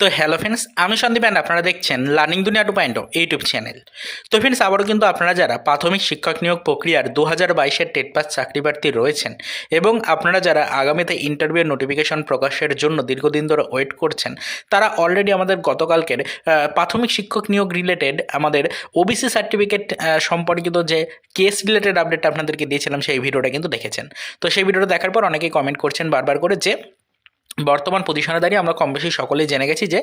তো hello friends আমি Sandeep and আপনারা দেখছেন learning Duniya two point YouTube channel তো ফ্রেন্ডস আবারও কিন্তু আপনারা যারা প্রাথমিক শিক্ষক নিয়োগ প্রক্রিয়ার দু হাজার বাইশের টেট পাস চাকরি প্রার্থী রয়েছেন এবং আপনারা যারা আগামীতে ইন্টারভিউ নোটিফিকেশন প্রকাশের জন্য দীর্ঘদিন ধরে ওয়েট করছেন, তারা অলরেডি আমাদের গতকালকের প্রাথমিক শিক্ষক নিয়োগ রিলেটেড আমাদের ওবিসি সার্টিফিকেট সম্পর্কিত যে কেস রিলেটেড আপডেট আপনাদেরকে দিয়েছিলাম, সেই ভিডিওটা কিন্তু দেখেছেন। তো সেই ভিডিওটা দেখার পর অনেকেই কমেন্ট করছেন বারবার করে যে বর্তমান পজিশনে দাঁড়িয়ে আমরা কম বেশি সকলেই জেনে গেছি যে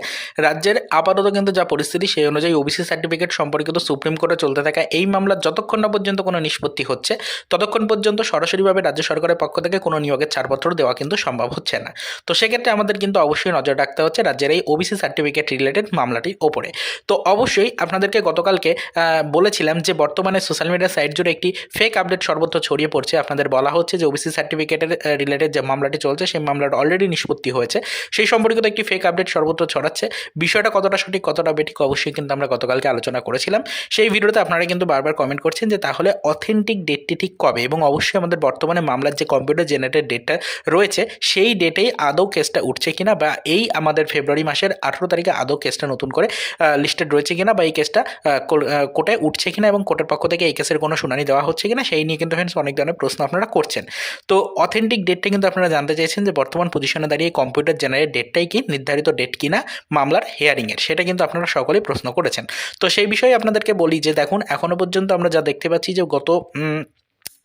রাজ্যের আপাতত কিন্তু যা পরিস্থিতি, সেই অনুযায়ী ওবিসি সার্টিফিকেট সম্পর্কিত সুপ্রিম কোর্টে চলতে থাকা এই মামলার যতক্ষণ না পর্যন্ত কোনো নিষ্পত্তি হচ্ছে, ততক্ষণ পর্যন্ত সরাসরিভাবে রাজ্য সরকারের পক্ষ থেকে কোনো নিয়োগের ছাড়পত্র দেওয়া কিন্তু সম্ভব হচ্ছে না। তো সেক্ষেত্রে আমাদের কিন্তু অবশ্যই নজর রাখতে হচ্ছে রাজ্যের এই ওবিসি সার্টিফিকেট রিলেটেড মামলাটির ওপরে। তো অবশ্যই আপনাদেরকে গতকালকে বলেছিলাম যে বর্তমানে সোশ্যাল মিডিয়া সাইট জুড়ে একটি ফেক আপডেট সর্বত্র ছড়িয়ে পড়ছে। আপনাদের বলা হচ্ছে যে ওবিসি সার্টিফিকেটের রিলেটেড যে মামলাটি চলছে, সেই মামলাটা অলরেডি নিষ্পত্তি হয়েছে। সেই সম্পর্কিত একটি ফেক আপডেট সর্বত্র ছড়াচ্ছে। বিষয়টা কতটা সঠিক, কতটা বেঠিক, অবশ্যই কিন্তু আমরা গতকালকে আলোচনা করেছিলাম। সেই ভিডিওতে আপনারা কিন্তু বারবার কমেন্ট করছেন যে, তাহলে অথেন্টিক ডেটটি ঠিক কবে? এবং অবশ্যই আমাদের বর্তমানে মামলার যে কম্পিউটার জেনারেটেড ডেটটা রয়েছে, সেই ডেটেই আদৌ কেসটা উঠছে কিনা বা এই আমাদের ফেব্রুয়ারি মাসের আঠেরো তারিখে আদৌ কেসটা নতুন করে লিস্টেড রয়েছে কিনা বা এই কেসটা কোর্টে উঠছে কিনা এবং কোর্টের পক্ষ থেকে এই কেসের কোনো শুনানি দেওয়া হচ্ছে কিনা, সেই নিয়ে কিন্তু ফ্রেন্ডস অনেক ধরনের প্রশ্ন আপনারা করছেন। তো অথেন্টিক ডেটটা কিন্তু আপনারা জানতে চাইছেন যে, বর্তমান পজিশনে দাঁড়িয়ে কম্পিউটার জেনারেট ডেটটাই কি, নির্ধারিত ডেট কিনা, মামলার হেয়ারিংয়ের সেটা কিন্তু আপনারা সকলেই প্রশ্ন করেছেন। তো সেই বিষয়ে আপনাদেরকে বলি যে, দেখুন এখনও পর্যন্ত আমরা যা দেখতে পাচ্ছি যে গত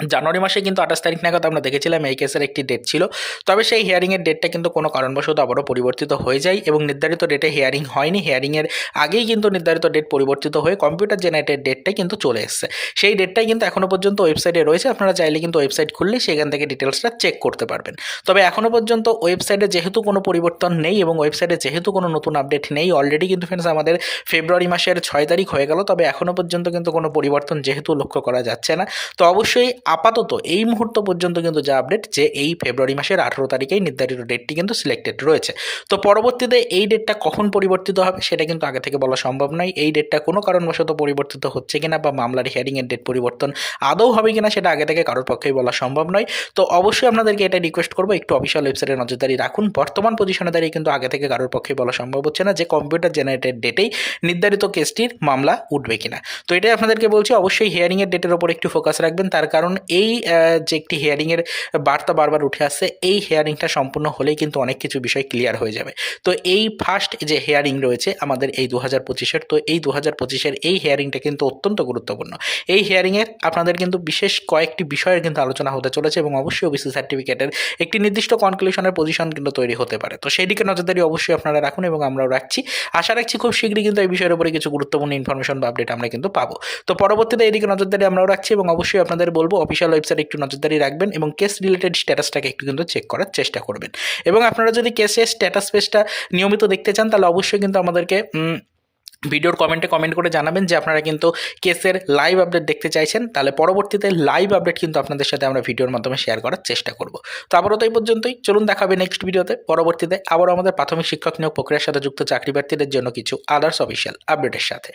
জানুয়ারি মাসে কিন্তু আঠাশ তারিখ নাগাদ আমরা দেখেছিলাম এই কেসের একটি ডেট ছিল। তবে সেই হিয়ারিংয়ের ডেটটা কিন্তু কোনো কারণবশত আবারও পরিবর্তিত হয়ে যায় এবং নির্ধারিত ডেটে হিয়ারিং হয়নি। হিয়ারিংয়ের আগেই কিন্তু নির্ধারিত ডেট পরিবর্তিত হয়ে কম্পিউটার জেনারেটেড ডেটটাই কিন্তু চলে এসছে। সেই ডেটটাই কিন্তু এখনও পর্যন্ত ওয়েবসাইটে রয়েছে। আপনারা চাইলে কিন্তু ওয়েবসাইট খুললেই সেখান থেকে ডিটেলসটা চেক করতে পারবেন। তবে এখনও পর্যন্ত ওয়েবসাইটে যেহেতু কোনো পরিবর্তন নেই এবং ওয়েবসাইটে যেহেতু কোনো নতুন আপডেট নেই অলরেডি কিন্তু ফ্রেন্ডস আমাদের ফেব্রুয়ারি মাসের ছয় তারিখ হয়ে গেল। তবে এখনও পর্যন্ত কিন্তু কোনো পরিবর্তন যেহেতু লক্ষ্য করা যাচ্ছে না, তো অবশ্যই আপাতত এই মুহূর্ত পর্যন্ত কিন্তু যা আপডেট যে এই ফেব্রুয়ারি মাসের আঠেরো তারিখেই নির্ধারিত ডেটটি কিন্তু সিলেক্টেড রয়েছে। তো পরবর্তীতে এই ডেটটা কখন পরিবর্তিত হবে সেটা কিন্তু আগে থেকে বলা সম্ভব নয়। এই ডেটটা কোনো কারণবশত পরিবর্তিত হচ্ছে কিনা বা মামলার হিয়ারিংয়ের ডেট পরিবর্তন আদৌ হবে কিনা সেটা আগে থেকে কারোর পক্ষেই বলা সম্ভব নয়। তো অবশ্যই আপনাদেরকে এটা রিকোয়েস্ট করব, একটু অফিসিয়াল ওয়েবসাইটে নজরদারি রাখুন। বর্তমান পজিশনে দাঁড়িয়ে কিন্তু আগে থেকে কারোর পক্ষে বলা সম্ভব হচ্ছে না যে কম্পিউটার জেনারেটেড ডেটেই নির্ধারিত কেসটির মামলা উঠবে কিনা। তো এটাই আপনাদেরকে বলছি, অবশ্যই হিয়ারিংয়ের ডেটের ওপর একটু ফোকাস রাখবেন। তার কারণ এই যে একটি হেয়ারিংয়ের বার্তা বারবার উঠে আসছে এই হেয়ারিংটা সম্পূর্ণ হলেই কিন্তু অনেক কিছু বিষয় ক্লিয়ার হয়ে যাবে। তো এই ফার্স্ট যে হেয়ারিং রয়েছে আমাদের এই দু হাজার পঁচিশের, তো এই দু হাজার পঁচিশের এই হেয়ারিংটা কিন্তু অত্যন্ত গুরুত্বপূর্ণ। এই হিয়ারিংয়ের আপনাদের কিন্তু বিশেষ কয়েকটি বিষয়ের কিন্তু আলোচনা হতে চলেছে এবং অবশ্যই ওবিসি সার্টিফিকেটের একটি নির্দিষ্ট কনক্লুশনের পজিশন কিন্তু তৈরি হতে পারে। তো সেই দিকে নজরদারি অবশ্যই আপনারা রাখুন এবং আমরাও রাখছি। আশা রাখছি খুব শীঘ্রই কিন্তু এই বিষয়ের উপরে কিছু গুরুত্বপূর্ণ ইনফরমেশন বা আপডেট আমরা কিন্তু পাবো। তো পরবর্তীতে এদিকে নজরদারি আমরাও রাখছি এবং অবশ্যই আপনাদের বলব অফিসিয়াল ওয়েবসাইট একটু নজরদারি রাখবেন এবং কেস রিলেটেড স্ট্যাটাসটাকে একটু কিন্তু চেক করার চেষ্টা করবেন। এবং আপনারা যদি কেসের স্ট্যাটাস পেজটা নিয়মিত দেখতে চান, তাহলে অবশ্যই কিন্তু আমাদেরকে ভিডিওর কমেন্টে কমেন্ট করে জানাবেন যে আপনারা কিন্তু কেসের লাইভ আপডেট দেখতে চাইছেন। তাহলে পরবর্তীতে লাইভ আপডেট কিন্তু আপনাদের সাথে আমরা ভিডিওর মাধ্যমে শেয়ার করার চেষ্টা করব। তো আপাতত এই পর্যন্তই। চলুন দেখাবে নেক্সট ভিডিওতে পরবর্তীতে আবারও আমাদের প্রাথমিক শিক্ষক নিয়োগ প্রক্রিয়ার সাথে যুক্ত চাকরি প্রার্থীদের জন্য কিছু আদার্স অফিসিয়াল আপডেটের সাথে।